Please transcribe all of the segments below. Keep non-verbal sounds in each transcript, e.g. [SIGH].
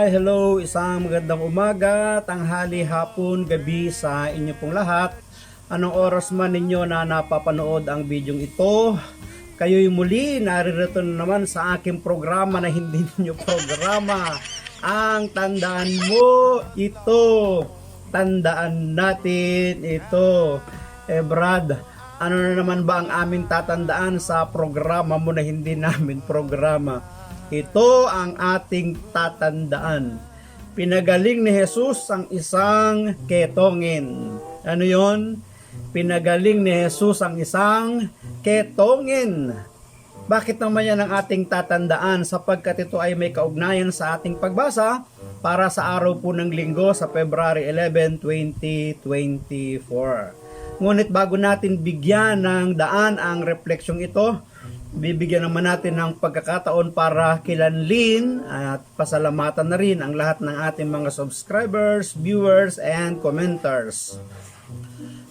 Hi, hello, isang magandang umaga, tanghali, hapon, gabi sa inyo pong lahat. Anong oras man ninyo na napapanood ang bidyong ito, kayo'y muli naririto na naman sa aking programa na hindi [LAUGHS] ninyo programa. Ang tandaan mo ito, tandaan natin ito. Eh Brad, ano na naman ba ang aming tatandaan sa programa mo na hindi namin programa? Ito ang ating tatandaan. Pinagaling ni Jesus ang isang ketongin. Ano yon? Pinagaling ni Jesus ang isang ketongin. Bakit naman yan ang ating tatandaan? Sapagkat ito ay may kaugnayan sa ating pagbasa para sa araw po ng linggo sa February 11, 2024. Ngunit bago natin bigyan ng daan ang refleksyong ito, bibigyan naman natin ng pagkakataon para kilanlin at pasalamatan na rin ang lahat ng ating mga subscribers, viewers, and commenters.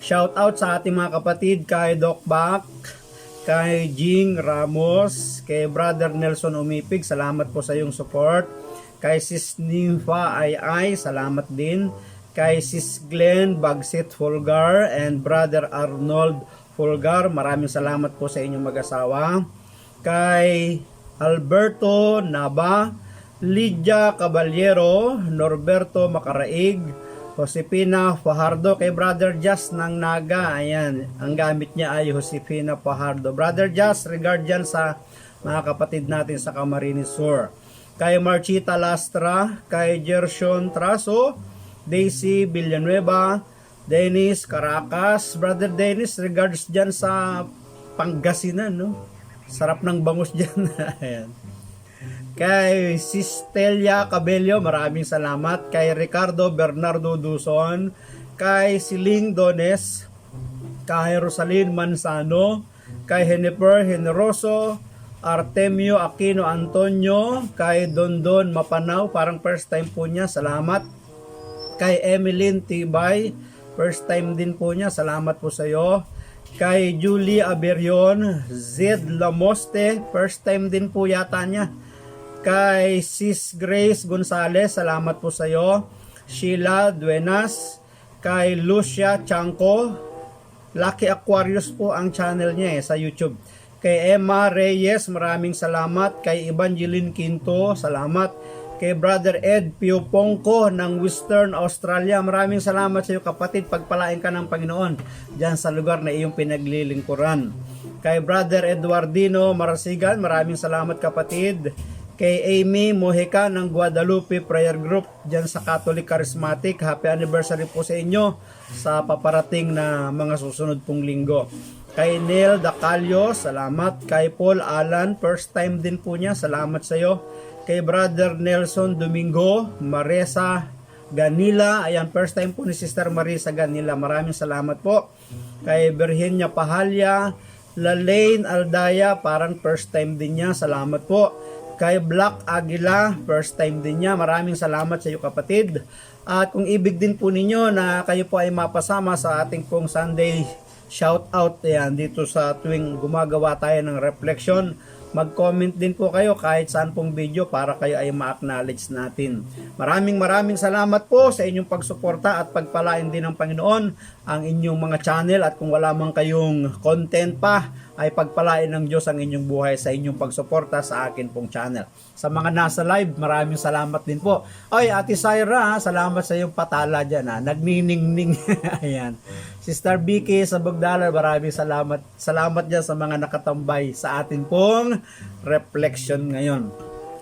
Shout out sa ating mga kapatid kay Doc Bak, kay Jing Ramos, kay Brother Nelson Umipig, salamat po sa iyong support. Kay Sis Nympha Ay Ay, salamat din. Kay Sis Glenn Bagsit Fulgar and Brother Arnold Fulgar, maraming salamat po sa inyong mag-asawa. Kay Alberto Naba, Lydia Caballero, Norberto Macaraig, Josepina Fajardo, kay Brother Jazz ng Naga, ayan, ang gamit niya ay Josepina Fajardo. Brother Jazz, regard dyan sa mga kapatid natin sa Camarines Sur. Kay Marchita Lastra, kay Gershon Traso, Daisy Villanueva, Dennis Caracas, Brother Dennis, regards dyan sa Pangasinan, no? Sarap ng bangus dyan. [LAUGHS] Ayan. Kay Sistelia Cabello, maraming salamat. Kay Ricardo Bernardo Duzon, kay Siling Dones, kay Rosalyn Manzano, kay Jennifer Generoso, Artemio Aquino Antonio, kay Dondon Mapanaw, parang first time po niya, salamat. Kay Emeline Tibay, first time din po niya, salamat po sa iyo. Kay Julie Aberion, Zed Lamoste, first time din po yata niya. Kay Sis Grace Gonzales, salamat po sa iyo. Sheila Duenas, kay Lucia Chanco, Lucky Aquarius po ang channel niya eh, sa YouTube. Kay Emma Reyes, maraming salamat. Kay Evangeline Quinto, salamat. Kay Brother Ed Piopongko ng Western Australia, maraming salamat sa iyo kapatid. Pagpalain ka ng Panginoon dyan sa lugar na iyong pinaglilingkuran. Kay Brother Eduardino Marasigan, maraming salamat kapatid. Kay Amy Mojica ng Guadalupe Prayer Group dyan sa Catholic Charismatic. Happy anniversary po sa inyo sa paparating na mga susunod pong linggo. Kay Neil Dacalio, salamat. Kay Paul Alan, first time din po niya, salamat sa iyo. Kay Brother Nelson Domingo, Maresa Ganila, ayan, first time po ni Sister Marisa Ganila, maraming salamat po. Kay Virginia Pahalya, Lalaine Aldaya, parang first time din niya, salamat po. Kay Black Aguila, first time din niya, maraming salamat sa iyo kapatid. At kung ibig din po ninyo na kayo po ay mapasama sa ating pong Sunday shout out yan dito sa tuwing gumagawa tayo ng reflection mag-comment din po kayo kahit saan pong video para kayo ay ma-acknowledge natin. Maraming maraming salamat po sa inyong pagsuporta at pagpalain din ng Panginoon ang inyong mga channel at kung wala man kayong content pa ay pagpalain ng Diyos ang inyong buhay sa inyong pagsuporta sa akin pong channel. Sa mga nasa live, maraming salamat din po. Oy, Ate Syra, salamat sa iyong patala dyan. Ha. Nagniningning. [LAUGHS] Ayan. Sister Vicky sa Bugdala, maraming salamat. Salamat dyan sa mga nakatambay sa atin pong reflection ngayon.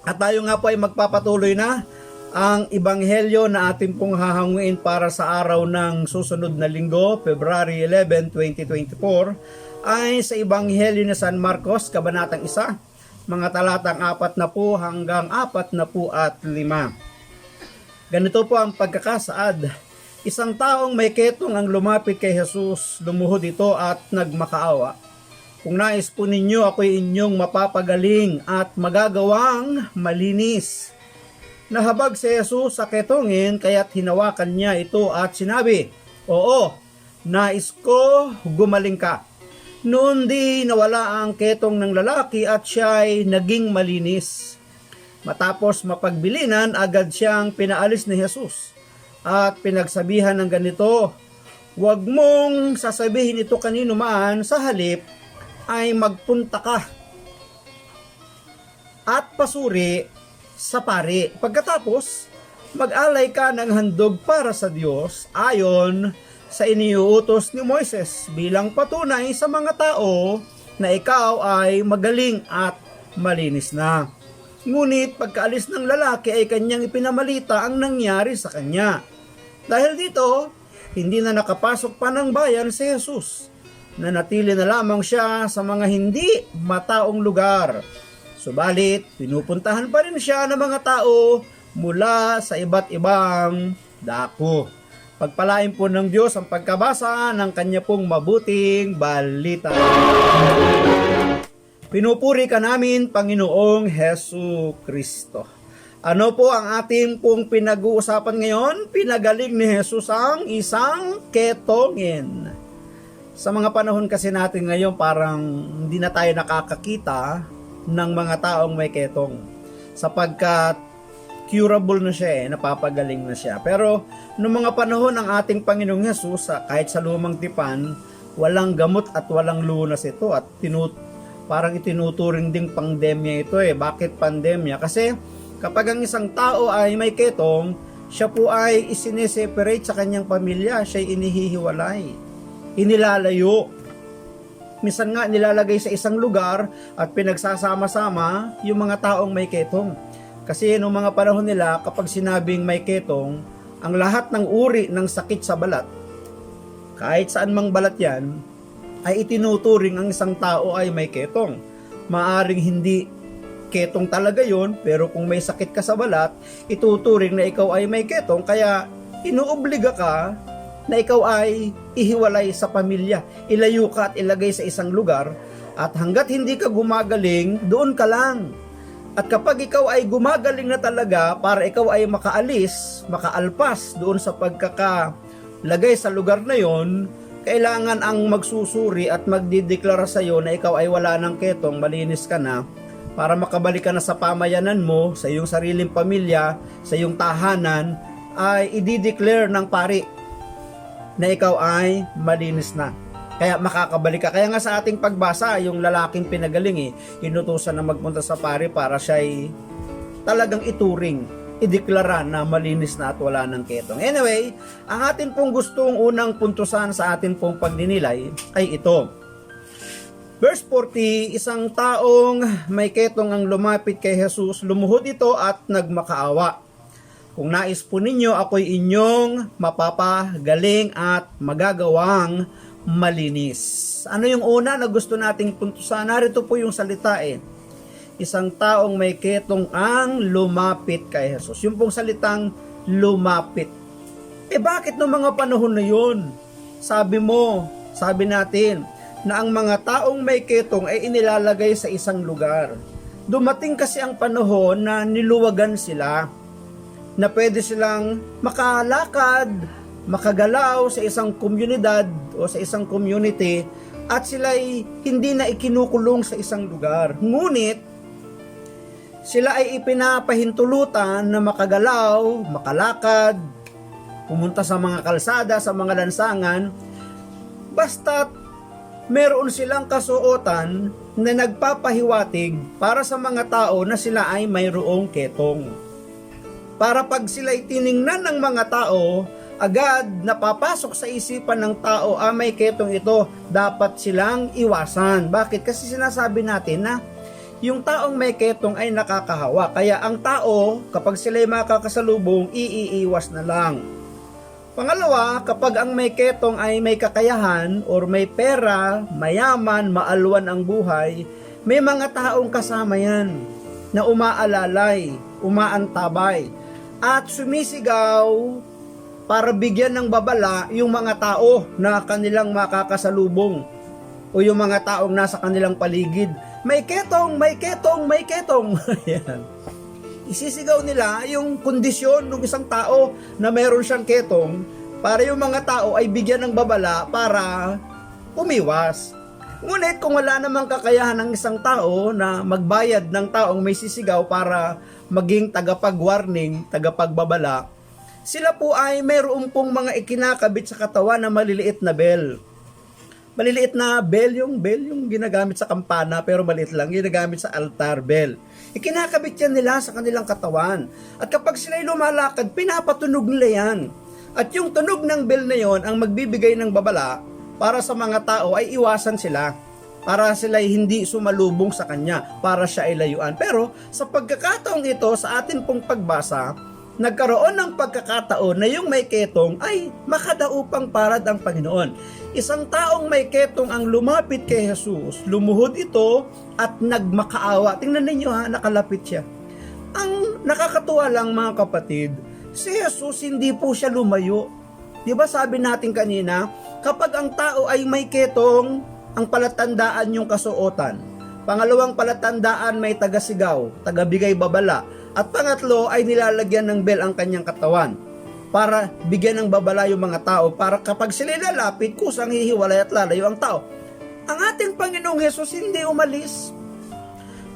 At tayo nga po ay magpapatuloy na ang ibanghelyo na atin pong hahanguin para sa araw ng susunod na linggo, February 11, 2024 ay sa Ebanghelyo ni San Marcos, Kabanatang 1, mga talatang 4 na po hanggang 4 na po at 5. Ganito po ang pagkakasaad. Isang taong may ketong ang lumapit kay Jesus, lumuhod ito at nagmakaawa. Kung nais po ninyo, ako'y inyong mapapagaling at magagawang malinis. Nahabag si Jesus sa ketongin, kaya't hinawakan niya ito at sinabi, Oo, nais ko gumaling ka. Noon di nawala ang ketong ng lalaki at siya ay naging malinis. Matapos mapagbilinan, agad siyang pinaalis ni Jesus. At pinagsabihan ng ganito, Huwag mong sasabihin ito kanino man, sa halip ay magpunta ka at pasuri sa pari. Pagkatapos, mag-alay ka ng handog para sa Diyos ayon sa iniuutos ni Moises bilang patunay sa mga tao na ikaw ay magaling at malinis na. Ngunit pagkaalis ng lalaki ay kanyang ipinamalita ang nangyari sa kanya. Dahil dito, hindi na nakapasok pa ng bayan si Jesus. Nanatili na lamang siya sa mga hindi mataong lugar. Subalit, pinupuntahan pa rin siya ng mga tao mula sa iba't ibang dako. Pagpalain po ng Diyos ang pagkabasa ng kanya pong mabuting balita. Pinupuri ka namin, Panginoong Hesu Kristo. Ano po ang ating pong pinag-uusapan ngayon? Pinagaling ni Jesus ang isang ketongin. Sa mga panahon kasi natin ngayon, parang hindi na tayo nakakakita ng mga taong may ketong. Sapagkat curable na siya eh, napapagaling na siya. Pero noong mga panahon ng ating Panginoong Yesus, ah, kahit sa lumang tipan, walang gamot at walang lunas ito at tinut parang itinuturing ding pandemya ito eh. Bakit pandemya? Kasi kapag ang isang tao ay may ketong, siya po ay isineseparate sa kanyang pamilya, siya ay inihihiwalay, inilalayo. Minsan nga nilalagay sa isang lugar at pinagsasama-sama yung mga taong may ketong. Kasi noong mga panahon nila, kapag sinabing may ketong, ang lahat ng uri ng sakit sa balat, kahit saan mang balat yan, ay itinuturing ang isang tao ay may ketong. Maaring hindi ketong talaga yon pero kung may sakit ka sa balat, ituturing na ikaw ay may ketong, kaya inuobliga ka na ikaw ay ihiwalay sa pamilya. Ilayo ka at ilagay sa isang lugar, at hanggat hindi ka gumagaling, doon ka lang. At kapag ikaw ay gumagaling na talaga para ikaw ay makaalis, makaalpas doon sa pagkakalagay sa lugar na yon, kailangan ang magsusuri at magdideklara sa iyo na ikaw ay wala ng ketong, malinis ka na, para makabalik ka na sa pamayanan mo, sa iyong sariling pamilya, sa iyong tahanan, ay idideclare ng pari na ikaw ay malinis na. Kaya makakabalik ka. Kaya nga sa ating pagbasa, yung lalaking pinagaling eh, inutusan na magpunta sa pari para siya ay talagang ituring, ideklara na malinis na at wala ng ketong. Anyway, ang atin pong gustong unang puntusan sa atin pong pagdinilay ay ito. Verse 40, isang taong may ketong ang lumapit kay Jesus, lumuhod ito at nagmakaawa. Kung nais po ninyo, ako'y inyong mapapagaling at magagawang malinis. Ano yung una na gusto nating puntusan? Narito po yung salita eh. Isang taong may ketong ang lumapit kay Jesus. Yung pong salitang lumapit. Eh bakit no mga panahon na yun? Sabi mo, sabi natin, na ang mga taong may ketong ay inilalagay sa isang lugar. Dumating kasi ang panahon na niluwagan sila na pwede silang makalakad, makagalaw sa isang komunidad o sa isang community at sila ay hindi na ikinukulong sa isang lugar. Ngunit, sila ay ipinapahintulutan na makagalaw, makalakad, pumunta sa mga kalsada, sa mga lansangan, basta't meron silang kasuotan na nagpapahiwatig para sa mga tao na sila ay mayroong ketong. Para pag sila tiningnan ng mga tao, agad napapasok sa isipan ng tao, ah may ketong ito, dapat silang iwasan. Bakit? Kasi sinasabi natin na yung taong may ketong ay nakakahawa. Kaya ang tao, kapag sila ay makakasalubong, iiiwas na lang. Pangalawa, kapag ang may ketong ay may kakayahan or may pera, mayaman, maalwan ang buhay, may mga taong kasama yan na umaalalay, umaantabay, at sumisigaw para bigyan ng babala yung mga tao na kanilang makakasalubong o yung mga taong nasa kanilang paligid. May ketong, may ketong, may ketong. [LAUGHS] Ayan isisigaw nila yung kondisyon ng isang tao na mayroon siyang ketong para yung mga tao ay bigyan ng babala para umiwas. Ngunit kung wala namang kakayahan ng isang tao na magbayad ng taong may sisigaw para maging tagapag-warning, tagapagbabala, sila po ay mayroon pong mga ikinakabit sa katawan na maliliit na bell. Maliliit na bell yung bell yung ginagamit sa kampana pero maliit lang ginagamit sa altar bell. Ikinakabit yan nila sa kanilang katawan. At kapag sila'y lumalakad, pinapatunog nila yan. At yung tunog ng bell na yon ang magbibigay ng babala para sa mga tao ay iwasan sila para sila hindi sumalubong sa kanya, para siya ay layuan. Pero sa pagkakataong ito, sa atin pong pagbasa, nagkaroon ng pagkakataon na yung may ketong ay makadaupang parad ang Panginoon. Isang taong may ketong ang lumapit kay Jesus, lumuhod ito at nagmakaawa. Tingnan ninyo ha, nakalapit siya. Ang nakakatuwa lang mga kapatid, si Jesus hindi po siya lumayo. Di ba sabi natin kanina, kapag ang tao ay may ketong, ang palatandaan yung kasuotan. Pangalawang palatandaan may tagasigaw, tagabigay babala. At pangatlo ay nilalagyan ng bell ang kanyang katawan para bigyan ng babala yung mga tao para kapag sila lalapit, kusang hihiwalay at lalayo ang tao. Ang ating Panginoong Hesus hindi umalis.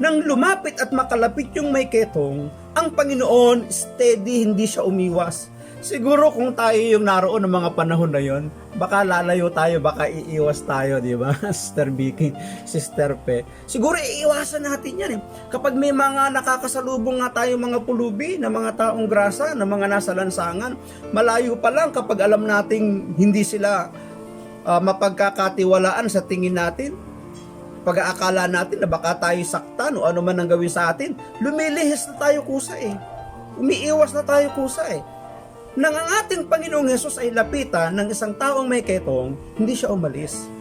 Nang lumapit at makalapit yung may ketong, ang Panginoon steady, hindi siya umiwas. Siguro kung tayo yung naroon ng mga panahon na yon, baka lalayo tayo, baka iiwas tayo, di ba? [LAUGHS] Sister Vicky, Sister Pe. Siguro iiwasan natin yan eh. Kapag may mga nakakasalubong nga tayo mga pulubi, na mga taong grasa, na mga nasa lansangan, malayo pa lang kapag alam nating hindi sila ah, mapagkakatiwalaan sa tingin natin, pag-aakala natin na baka tayo saktan o ano man ang gawin sa atin, lumilihis na tayo kusa eh. Umiiwas na tayo kusa eh. Nang ang ating Panginoong Hesus ay lapitan ng isang taong may ketong, hindi siya umalis.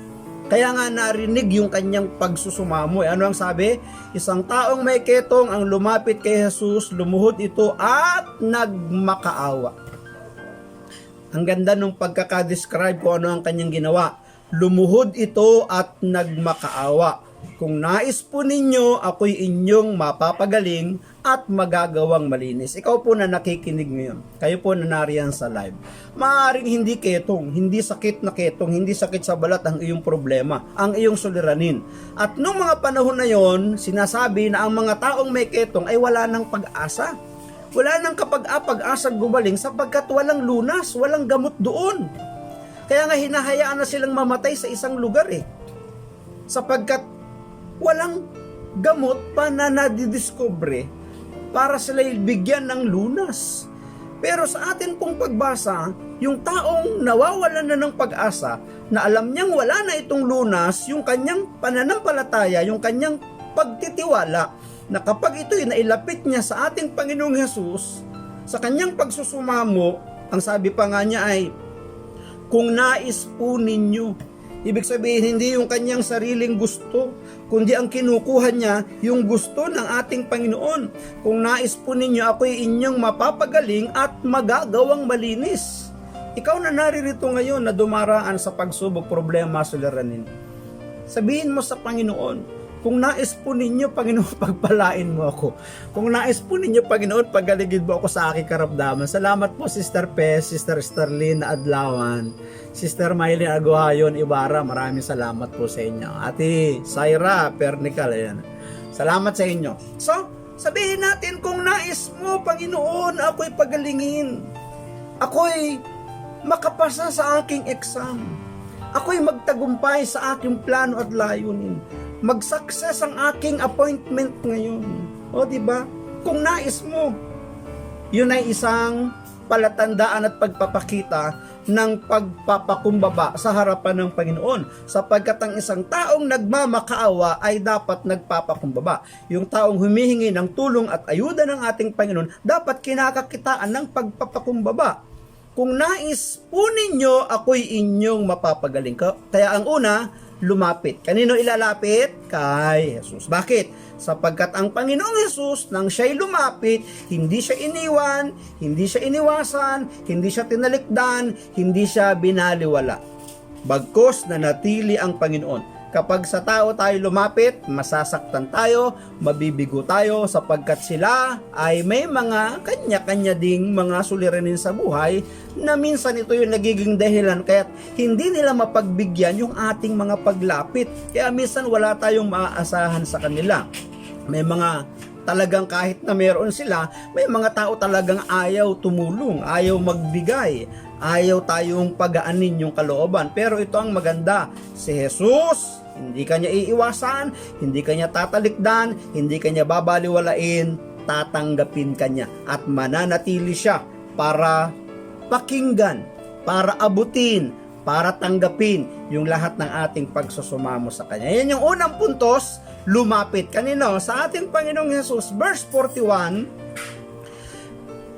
Kaya nga narinig yung kanyang pagsusumamo. Eh, Ano ang sabi? Isang taong may ketong ang lumapit kay Jesus, lumuhod ito at nagmakaawa. Ang ganda nung pagkakadescribe kung ano ang kanyang ginawa. Lumuhod ito at nagmakaawa. Kung nais po ninyo, ako'y inyong mapapagaling at magagawang malinis. Ikaw po na nakikinig ngayon. Kayo po na nariyan sa live. Maaring hindi ketong, hindi sakit na ketong, hindi sakit sa balat ang iyong problema, ang iyong suliranin. At nung mga panahon na yon, sinasabi na ang mga taong may ketong ay wala ng pag-asa. Wala nang kapag-apag-asang gumaling sapagkat walang lunas, walang gamot doon. Kaya nga hinahayaan na silang mamatay sa isang lugar eh. Sapagkat walang gamot pa na nadidiscover para sila bigyan ng lunas. Pero sa atin pong pagbasa, yung taong nawawalan na ng pag-asa, na alam niyang wala na itong lunas, yung kanyang pananampalataya, yung kanyang pagtitiwala, na kapag ito'y nailapit niya sa ating Panginoong Hesus, sa kanyang pagsusumamo, ang sabi pa nga niya ay, kung nais po ninyo. Ibig sabihin, hindi yung kanyang sariling gusto, kundi ang kinukuha niya, yung gusto ng ating Panginoon. Kung nais po ninyo, ako'y inyong mapapagaling at magagawang malinis. Ikaw na naririto ngayon na dumaraan sa pagsubok, problema, suliranin. Sabihin mo sa Panginoon, kung nais po ninyo, Panginoon, [LAUGHS] pagpalain mo ako. Kung nais po ninyo, Panginoon, pagaligid mo ako sa aking karamdaman. Salamat po, Sister Pes, Sister Sterlin Adlawan, Sister Maylin Aguayon Ibarra. Maraming salamat po sa inyo. Ate Saira Pernical, ayan. Salamat sa inyo. So, sabihin natin kung nais mo, Panginoon, ako'y pagalingin. Ako'y makapasa sa aking exam. Ako'y magtagumpay sa aking plano at layunin. Mag-success ang aking appointment ngayon. O, di ba? Kung nais mo, yun ay isang palatandaan at pagpapakita ng pagpapakumbaba sa harapan ng Panginoon sapagkat ang isang taong nagmamakaawa ay dapat nagpapakumbaba. Yung taong humihingi ng tulong at ayuda ng ating Panginoon dapat kinakakitaan ng pagpapakumbaba. Kung nais po ninyo, ako'y inyong mapapagaling. Ka- Kaya ang una, lumapit. Kanino ilalapit? Kay Jesus. Bakit? Sapagkat ang Panginoong Jesus, nang siya'y lumapit, hindi siya iniwan, hindi siya iniwasan, hindi siya tinalikdan, hindi siya binaliwala. Bagkos na natili ang Panginoon. Kapag sa tao tayo lumapit, masasaktan tayo, mabibigo tayo sapagkat sila ay may mga kanya-kanya ding mga suliranin sa buhay na minsan ito yung nagiging dahilan kaya hindi nila mapagbigyan yung ating mga paglapit. Kaya minsan wala tayong maaasahan sa kanila. May mga talagang kahit na meron sila, may mga tao talagang ayaw tumulong, ayaw magbigay, ayaw tayong pagaanin yung kalooban. Pero ito ang maganda, si Jesus, hindi kanya iiwasan, hindi kanya tatalikdan, hindi kanya babaliwalain, tatanggapin kanya at mananatili siya para pakinggan, para abutin, para tanggapin yung lahat ng ating pagsusumamo sa Kanya. Yan yung unang puntos, lumapit. Kanino? Sa ating Panginoong Jesus, verse 41,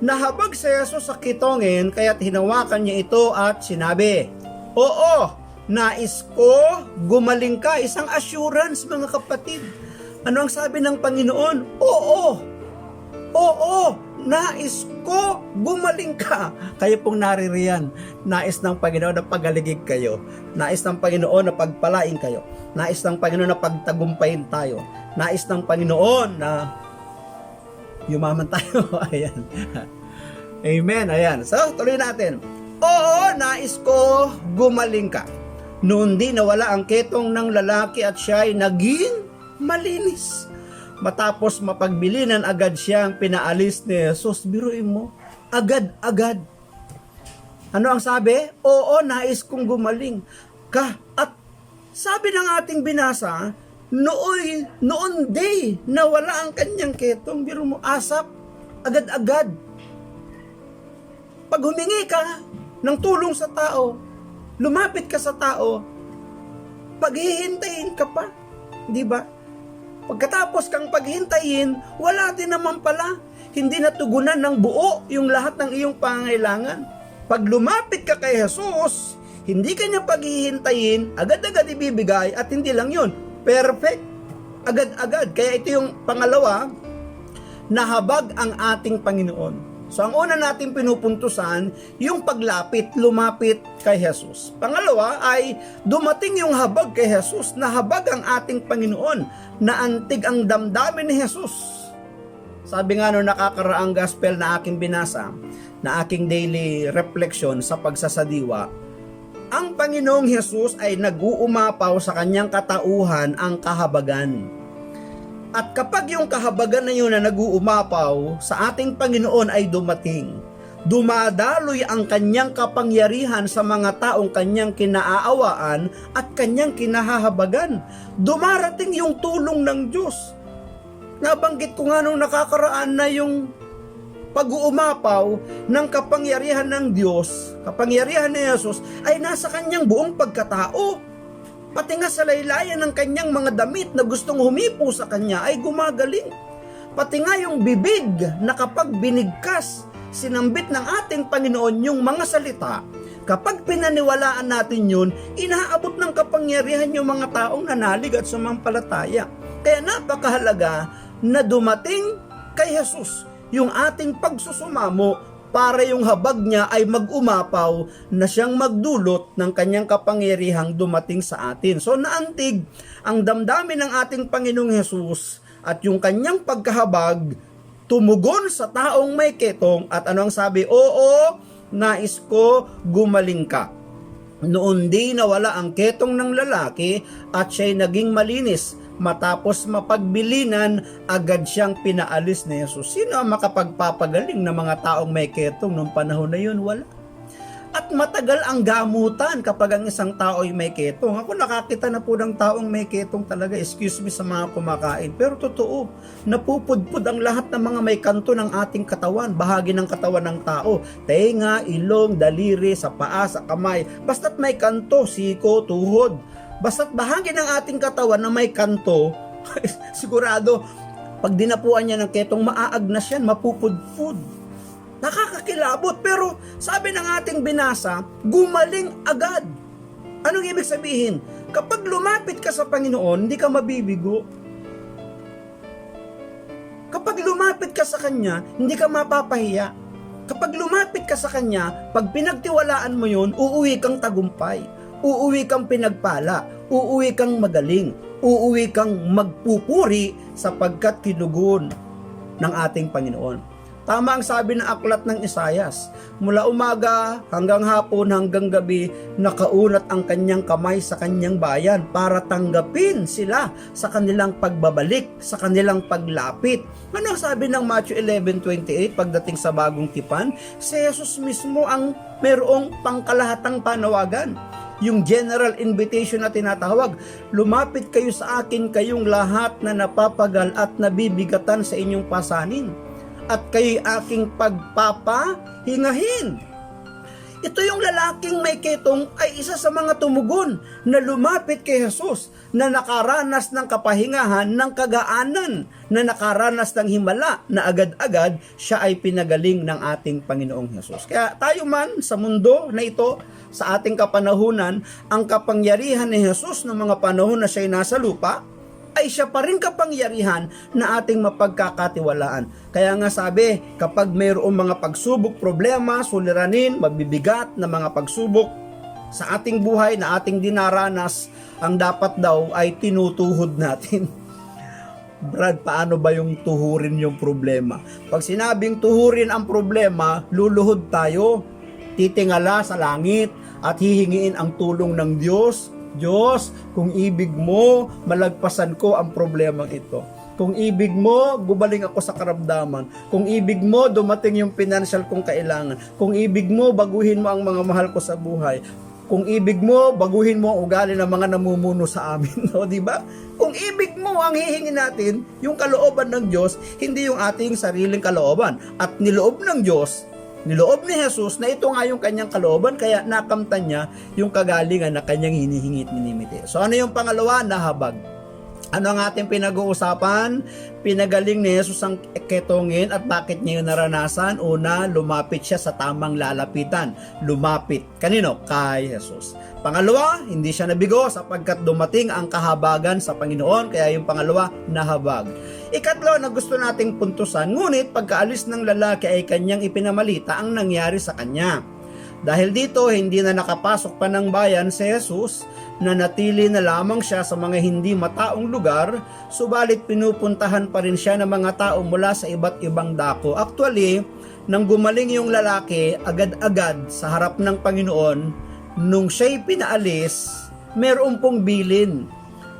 Nahabag si Jesus sa kitongin, kaya't hinawakan niya ito at sinabi, Oo, nais ko, gumaling ka. Isang assurance, mga kapatid. Ano ang sabi ng Panginoon? Oo, oo, nais ko, gumaling ka. Kayo pong naririyan. Nais ng Panginoon na pagaligig kayo. Nais ng Panginoon na pagpalain kayo. Nais ng Panginoon na pagtagumpayin tayo. Nais ng Panginoon na yumaman tayo. [LAUGHS] Ayan. Amen. Ayan. So, tuloy natin. Oo, nais ko gumaling ka. Noon din nawala ang ketong ng lalaki at siya ay naging malinis. Matapos mapagbilinan agad siyang pinaalis ni Jesus. Biruin mo, agad-agad. Ano ang sabi? Oo, nais kong gumaling ka. At sabi ng ating binasa, nooy, noon day, nawala ang kanyang ketong. Biro mo, asap, agad-agad. Pag humingi ka ng tulong sa tao, lumapit ka sa tao, paghihintayin ka pa. Di ba? Pagkatapos kang paghintayin, wala din naman pala. Hindi natugunan ng buo yung lahat ng iyong pangangailangan. Pag lumapit ka kay Jesus, hindi ka niya paghihintayin, agad-agad ibibigay at hindi lang yun. Perfect. Agad-agad. Kaya ito yung pangalawa, nahabag ang ating Panginoon. So ang una natin pinupuntusan, yung paglapit, lumapit kay Jesus. Pangalawa ay dumating yung habag kay Jesus, nahabag ang ating Panginoon, naantig ang damdamin ni Jesus. Sabi nga nung nakakaraang gospel na aking binasa, na aking daily reflection sa pagsasadiwa, ang Panginoong Jesus ay nag-uumapaw sa kanyang katauhan ang kahabagan. At kapag yung kahabagan na yun na nag-uumapaw sa ating Panginoon ay dumating, dumadaloy ang kanyang kapangyarihan sa mga taong kanyang kinaaawaan at kanyang kinahahabagan. Dumarating yung tulong ng Diyos. Nabanggit ko nga nung nakakaraan na yung pag-uumapaw ng kapangyarihan ng Diyos, kapangyarihan ni Jesus, ay nasa kanyang buong pagkatao. Pati nga sa laylayan ng kanyang mga damit na gustong humipo sa kanya ay gumagaling. Pati nga yung bibig na kapag binigkas, sinambit ng ating Panginoon yung mga salita, kapag pinaniwalaan natin yun, inaabot ng kapangyarihan yung mga taong nanalig at sumampalataya. Kaya napakahalaga na dumating kay Jesus yung ating pagsusumamo para yung habag niya ay mag-umapaw na siyang magdulot ng kanyang kapangyarihang dumating sa atin. So naantig ang damdamin ng ating Panginoong Hesus at yung kanyang pagkahabag tumugon sa taong may ketong at ano ang sabi? Oo, nais ko gumaling ka. Noon di nawala ang ketong ng lalaki at siya'y naging malinis. Matapos mapagbilinan, agad siyang pinaalis ni Jesus. Sino ang makapagpapagaling ng mga taong may ketong noong panahon na yun? Wala. At matagal ang gamutan kapag ang isang tao ay may ketong. Ako nakakita na po ng taong may ketong talaga, excuse me sa mga kumakain. Pero totoo, napupudpud ang lahat ng mga may kanto ng ating katawan, bahagi ng katawan ng tao. Tenga, ilong, daliri, sa paa, sa kamay. Basta't may kanto, siko, tuhod. Basta't bahagi ng ating katawan na may kanto, [LAUGHS] sigurado, pag dinapuan niya ng ketong, maaagnas yan, mapupudpud. Nakakakilabot, pero sabi ng ating binasa, gumaling agad. Anong ibig sabihin? Kapag lumapit ka sa Panginoon, hindi ka mabibigo. Kapag lumapit ka sa Kanya, hindi ka mapapahiya. Kapag lumapit ka sa Kanya, pag pinagtiwalaan mo yun, uuwi kang tagumpay. Uuwi kang pinagpala. uuwi kang magaling, uuwi kang magpupuri sapagkat kinugon ng ating Panginoon. Tama ang sabi ng aklat ng Isayas. Mula umaga hanggang hapon hanggang gabi, nakaunat ang kanyang kamay sa kanyang bayan para tanggapin sila sa kanilang pagbabalik, sa kanilang paglapit. Ano ang sabi ng Matthew 11.28 pagdating sa bagong tipan? Si Jesus mismo ang merong pangkalahatang panawagan yung general invitation na tinatawag, lumapit kayo sa akin kayong lahat na napapagal at nabibigatan sa inyong pasanin at kayo'y aking pagpapahingahin. Ito yung lalaking may ketong ay isa sa mga tumugon na lumapit kay Jesus na nakaranas ng kapahingahan ng kagaanan, na nakaranas ng himala na agad-agad siya ay pinagaling ng ating Panginoong Jesus. Kaya tayo man sa mundo na ito, sa ating kapanahunan, ang kapangyarihan ni Jesus ng mga panahon na siya'y nasa lupa, ay siya pa rin kapangyarihan na ating mapagkakatiwalaan. Kaya nga sabi, kapag mayroong mga pagsubok, problema, suliranin, mabibigat na mga pagsubok sa ating buhay na ating dinaranas, ang dapat daw ay tinutuhod natin. [LAUGHS] Brad, paano ba yung tuhurin yung problema? Pag sinabing tuhurin ang problema, luluhod tayo, titingala sa langit at hihingiin ang tulong ng Diyos Diyos, kung ibig mo, malagpasan ko ang problemang ito. Kung ibig mo, gubaling ako sa karamdaman. Kung ibig mo, dumating yung financial kong kailangan. Kung ibig mo, baguhin mo ang mga mahal ko sa buhay. Kung ibig mo, baguhin mo ang ugali ng mga namumuno sa amin. [LAUGHS] No, di ba? Kung ibig mo ang hihingi natin, yung kalooban ng Diyos, hindi yung ating sariling kalooban. At niloob ng Diyos niloob ni Jesus na ito nga yung kanyang kalooban kaya nakamtan niya yung kagalingan na kanyang hinihingit minimiti. So ano yung pangalawa? Nahabag. Ano ang ating pinag-uusapan? Pinagaling ni Jesus ang ketongin at bakit niya yun naranasan? Una, lumapit siya sa tamang lalapitan. Lumapit. Kanino? Kay Jesus. Pangalawa, hindi siya nabigo sapagkat dumating ang kahabagan sa Panginoon. Kaya yung pangalawa, nahabag. Ikatlo na gusto nating puntusan, ngunit pagkaalis ng lalaki ay kanyang ipinamalita ang nangyari sa kanya. Dahil dito, hindi na nakapasok pa ng bayan si Jesus na natili na lamang siya sa mga hindi mataong lugar, subalit pinupuntahan pa rin siya ng mga tao mula sa iba't ibang dako. Actually, nang gumaling yung lalaki, agad-agad sa harap ng Panginoon, nung siya'y pinaalis, meron pong bilin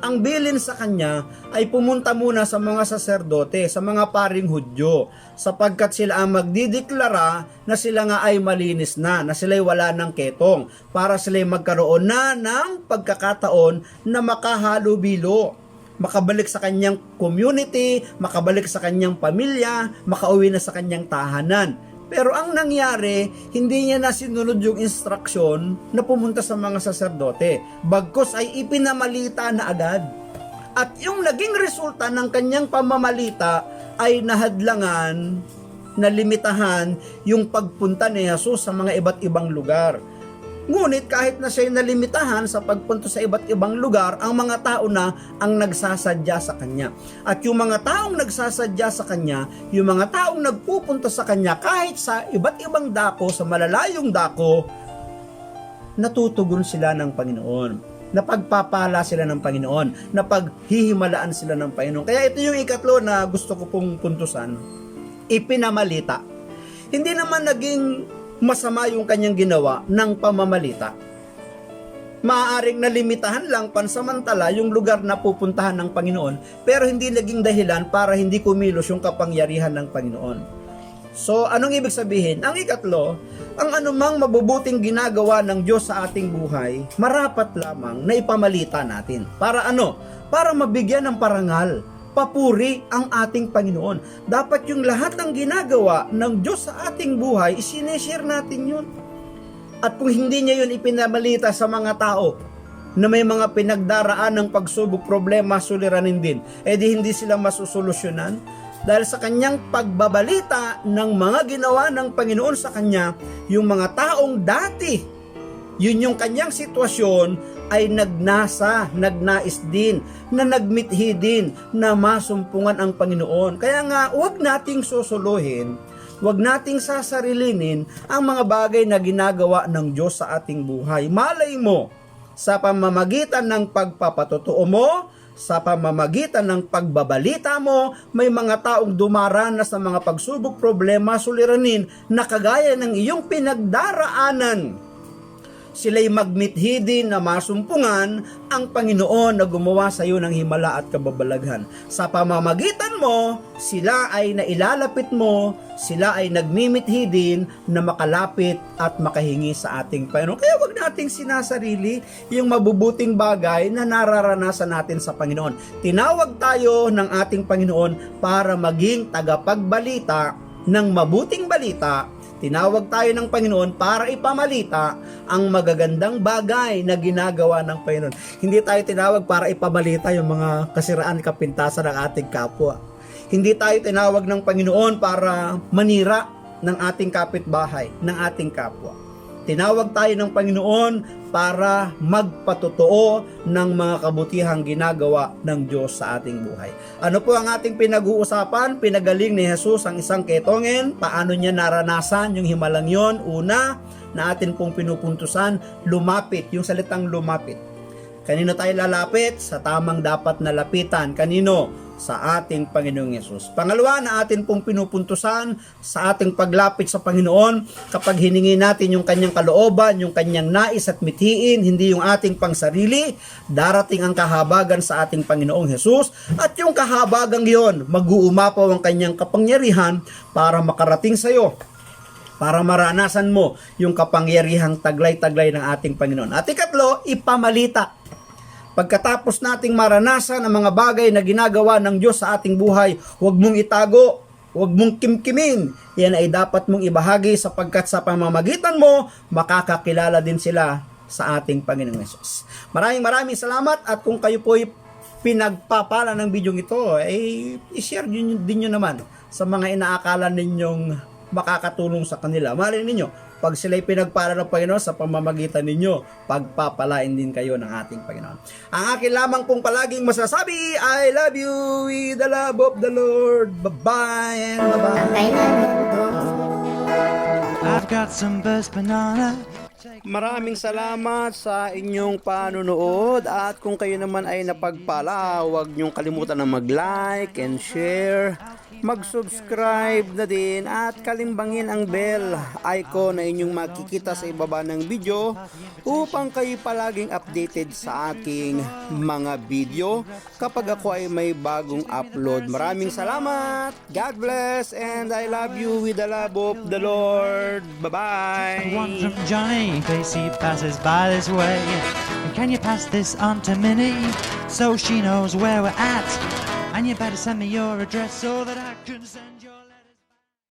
ang bilin sa kanya ay pumunta muna sa mga saserdote, sa mga paring Hudyo, sapagkat sila ang magdideklara na sila nga ay malinis na, na sila'y wala ng ketong, para sila'y magkaroon na ng pagkakataon na makahalubilo makabalik sa kanyang community, makabalik sa kanyang pamilya, makauwi na sa kanyang tahanan. Pero ang nangyari, hindi niya na sinunod yung instruction na pumunta sa mga saserdote. Bagkos ay ipinamalita na agad. At yung naging resulta ng kanyang pamamalita ay nahadlangan, nalimitahan yung pagpunta ni Jesus sa mga iba't ibang lugar. Ngunit kahit na siya'y nalimitahan sa pagpunto sa iba't ibang lugar, ang mga tao na ang nagsasadya sa kanya. At yung mga taong nagsasadya sa kanya, yung mga taong nagpupunta sa kanya kahit sa iba't ibang dako, sa malalayong dako, natutugon sila ng Panginoon. Napagpapala sila ng Panginoon. Napaghihimalaan sila ng Panginoon. Kaya ito yung ikatlo na gusto ko pong puntusan. Ipinamalita. Hindi naman naging masama yung kanyang ginawa ng pamamalita. Maaaring nalimitahan lang pansamantala yung lugar na pupuntahan ng Panginoon, pero hindi naging dahilan para hindi kumilos yung kapangyarihan ng Panginoon. So, anong ibig sabihin? Ang ikatlo, ang anumang mabubuting ginagawa ng Diyos sa ating buhay, marapat lamang na ipamalita natin. Para ano? Para mabigyan ng parangal papuri ang ating Panginoon. Dapat yung lahat ng ginagawa ng Diyos sa ating buhay, isineshare natin yun. At kung hindi niya yun ipinabalita sa mga tao na may mga pinagdaraan ng pagsubok, problema, suliranin din, edi hindi sila masusolusyonan dahil sa kanyang pagbabalita ng mga ginawa ng Panginoon sa kanya, yung mga taong dati, yun yung kanyang sitwasyon, ay nagnasa, nagnais din, na nagmithi din, na masumpungan ang Panginoon. Kaya nga, huwag nating susuluhin, huwag nating sasarilinin ang mga bagay na ginagawa ng Diyos sa ating buhay. Malay mo, sa pamamagitan ng pagpapatotoo mo, sa pamamagitan ng pagbabalita mo, may mga taong dumaranas ng mga pagsubok, problema, suliranin na kagaya ng iyong pinagdaraanan sila'y magmithi din na masumpungan ang Panginoon na gumawa sa iyo ng himala at kababalaghan. Sa pamamagitan mo, sila ay nailalapit mo, sila ay nagmimithi din na makalapit at makahingi sa ating Panginoon. Kaya wag nating sinasarili yung mabubuting bagay na nararanasan natin sa Panginoon. Tinawag tayo ng ating Panginoon para maging tagapagbalita ng mabuting balita Tinawag tayo ng Panginoon para ipamalita ang magagandang bagay na ginagawa ng Panginoon. Hindi tayo tinawag para ipamalita yung mga kasiraan kapintasan ng ating kapwa. Hindi tayo tinawag ng Panginoon para manira ng ating kapitbahay, ng ating kapwa. Tinawag tayo ng Panginoon para magpatotoo ng mga kabutihang ginagawa ng Diyos sa ating buhay. Ano po ang ating pinag-uusapan? Pinagaling ni Jesus ang isang ketongin. Paano niya naranasan yung himalang yon? Una, na atin pong pinupuntusan, lumapit. Yung salitang lumapit. Kanino tayo lalapit? Sa tamang dapat na lapitan. Kanino? Sa ating Panginoong Yesus. Pangalawa na atin pong pinupuntusan sa ating paglapit sa Panginoon kapag hiningi natin yung kanyang kalooban, yung kanyang nais at mithiin, hindi yung ating pangsarili, darating ang kahabagan sa ating Panginoong Yesus at yung kahabagang yon mag-uumapaw ang kanyang kapangyarihan para makarating sa iyo para maranasan mo yung kapangyarihang taglay-taglay ng ating Panginoon. At ikatlo, ipamalita. Pagkatapos nating maranasan ang mga bagay na ginagawa ng Diyos sa ating buhay, huwag mong itago, huwag mong kimkimin. Yan ay dapat mong ibahagi sapagkat sa pamamagitan mo, makakakilala din sila sa ating Panginoong Yesus. Maraming maraming salamat at kung kayo po ay pinagpapala ng video ito, ay i-share nyo, din nyo naman sa mga inaakala ninyong makakatulong sa kanila. Malay ninyo, pag sila'y pinagpala ng Panginoon sa pamamagitan ninyo, pagpapalain din kayo ng ating Panginoon. Ang akin lamang pong palaging masasabi, I love you with the love of the Lord. Bye-bye and bye-bye. I've got some best banana. Maraming salamat sa inyong panunood at kung kayo naman ay napagpala, huwag niyong kalimutan na mag-like and share, mag-subscribe na din at kalimbangin ang bell icon na inyong makikita sa ibaba ng video upang kayo palaging updated sa aking mga video kapag ako ay may bagong upload. Maraming salamat! God bless and I love you with the love of the Lord. Bye-bye! Can you pass this on to Minnie so she knows where we're at? And you better send me your address so that I can send.